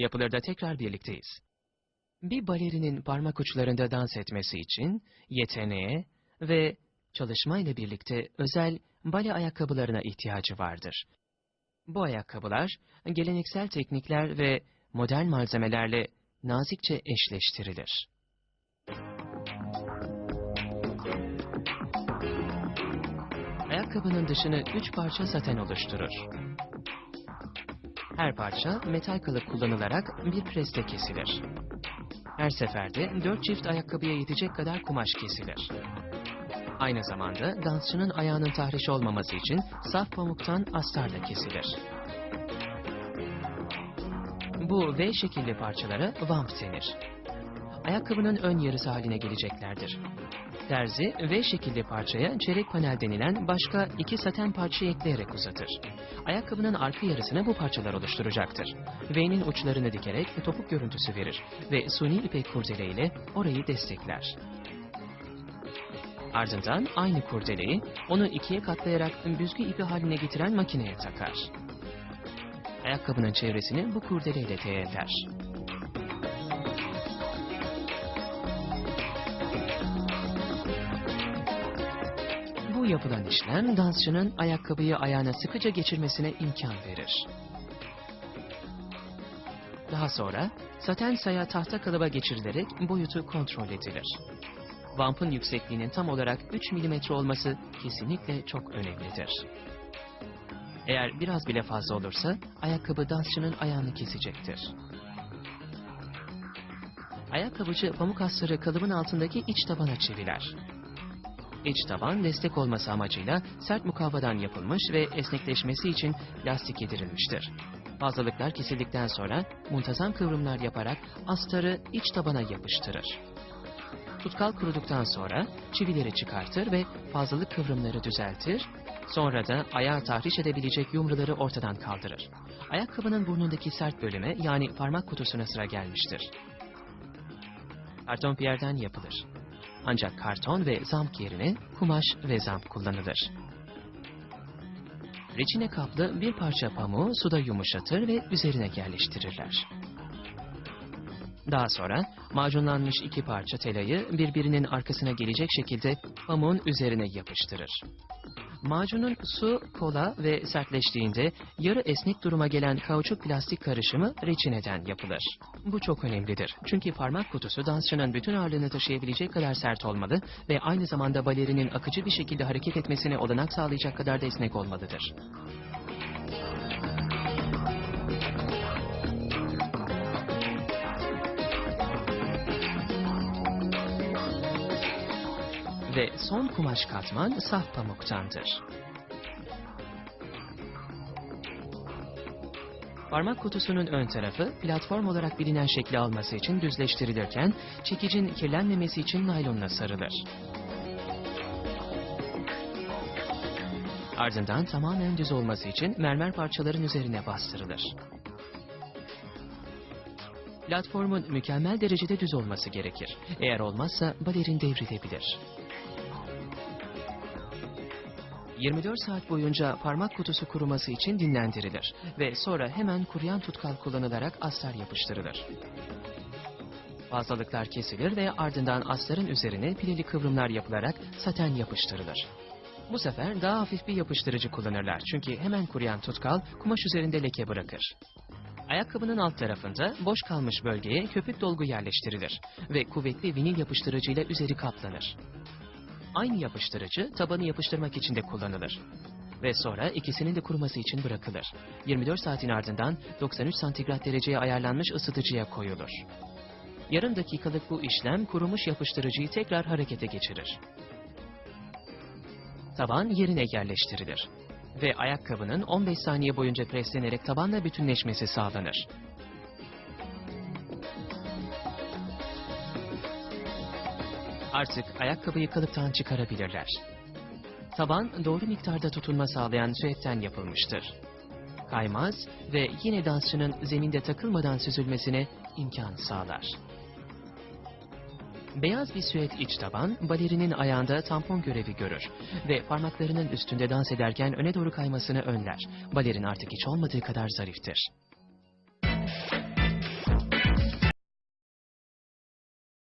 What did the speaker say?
yapılarda tekrar birlikteyiz. Bir balerinin parmak uçlarında dans etmesi için yeteneğe ve çalışma ile birlikte özel bale ayakkabılarına ihtiyacı vardır. Bu ayakkabılar geleneksel teknikler ve modern malzemelerle nazikçe eşleştirilir. Ayakkabının dışını üç parça saten oluşturur. Her parça metal kalıp kullanılarak bir preste kesilir. Her seferde dört çift ayakkabıya yetecek kadar kumaş kesilir. Aynı zamanda dansçının ayağının tahriş olmaması için saf pamuktan astar da kesilir. Bu V şekilli parçalara vamp denir. Ayakkabının ön yarısı haline geleceklerdir. Terzi V şekilli parçaya çeyrek panel denilen başka iki saten parça ekleyerek uzatır. Ayakkabının arka yarısını bu parçalar oluşturacaktır. V'nin uçlarını dikerek topuk görüntüsü verir ve suni ipek kurdele ile orayı destekler. Ardından aynı kurdeleyi onu ikiye katlayarak büzgü ipi haline getiren makineye takar. Ayakkabının çevresini bu kurdeleyle teyitler. Yapılan işlem dansçının ayakkabıyı ayağına sıkıca geçirmesine imkan verir. Daha sonra saten saya tahta kalıba geçirilerek boyutu kontrol edilir. Vampın yüksekliğinin tam olarak 3 mm olması kesinlikle çok önemlidir. Eğer biraz bile fazla olursa ayakkabı dansçının ayağını kesecektir. Ayakkabıcı pamuk astarı kalıbın altındaki iç tabana çevirer. İç taban destek olması amacıyla sert mukavvadan yapılmış ve esnekleşmesi için lastik yedirilmiştir. Fazlalıklar kesildikten sonra muntazam kıvrımlar yaparak astarı iç tabana yapıştırır. Tutkal kuruduktan sonra çivileri çıkartır ve fazlalık kıvrımları düzeltir, sonra da ayağı tahriş edebilecek yumruları ortadan kaldırır. Ayakkabının burnundaki sert bölüme yani parmak kutusuna sıra gelmiştir. Karton piyerden yapılır. Ancak karton ve zamk yerine kumaş ve zamk kullanılır. Reçine kaplı bir parça pamuğu suda yumuşatır ve üzerine yerleştirirler. Daha sonra macunlanmış iki parça telayı birbirinin arkasına gelecek şekilde pamuğun üzerine yapıştırır. Macunun su, kola ve sertleştiğinde yarı esnek duruma gelen kauçuk plastik karışımı reçineden yapılır. Bu çok önemlidir. Çünkü parmak kutusu dansçının bütün ağırlığını taşıyabilecek kadar sert olmalı ve aynı zamanda balerinin akıcı bir şekilde hareket etmesine olanak sağlayacak kadar da esnek olmalıdır. Ve son kumaş katman saf pamuktandır. Parmak kutusunun ön tarafı platform olarak bilinen şekli alması için düzleştirilirken çekicin kirlenmemesi için naylonla sarılır. Ardından tamamen düz olması için mermer parçaların üzerine bastırılır. Platformun mükemmel derecede düz olması gerekir. Eğer olmazsa balerin devrilebilir. 24 saat boyunca parmak kutusu kuruması için dinlendirilir ve sonra hemen kuruyan tutkal kullanılarak astar yapıştırılır. Fazlalıklar kesilir ve ardından astarın üzerine pileli kıvrımlar yapılarak saten yapıştırılır. Bu sefer daha hafif bir yapıştırıcı kullanırlar çünkü hemen kuruyan tutkal kumaş üzerinde leke bırakır. Ayakkabının alt tarafında boş kalmış bölgeye köpük dolgu yerleştirilir ve kuvvetli vinil yapıştırıcıyla üzeri kaplanır. Aynı yapıştırıcı tabanı yapıştırmak için de kullanılır. Ve sonra ikisinin de kuruması için bırakılır. 24 saatin ardından 93 santigrat dereceye ayarlanmış ısıtıcıya koyulur. Yarım dakikalık bu işlem kurumuş yapıştırıcıyı tekrar harekete geçirir. Taban yerine yerleştirilir. Ve ayakkabının 15 saniye boyunca preslenerek tabanla bütünleşmesi sağlanır. Artık ayakkabıyı kalıptan çıkarabilirler. Taban doğru miktarda tutunma sağlayan süetten yapılmıştır. Kaymaz ve yine dansçının zeminde takılmadan süzülmesine imkan sağlar. Beyaz bir süet iç taban, balerinin ayağında tampon görevi görür ve parmaklarının üstünde dans ederken öne doğru kaymasını önler. Balerin artık hiç olmadığı kadar zariftir.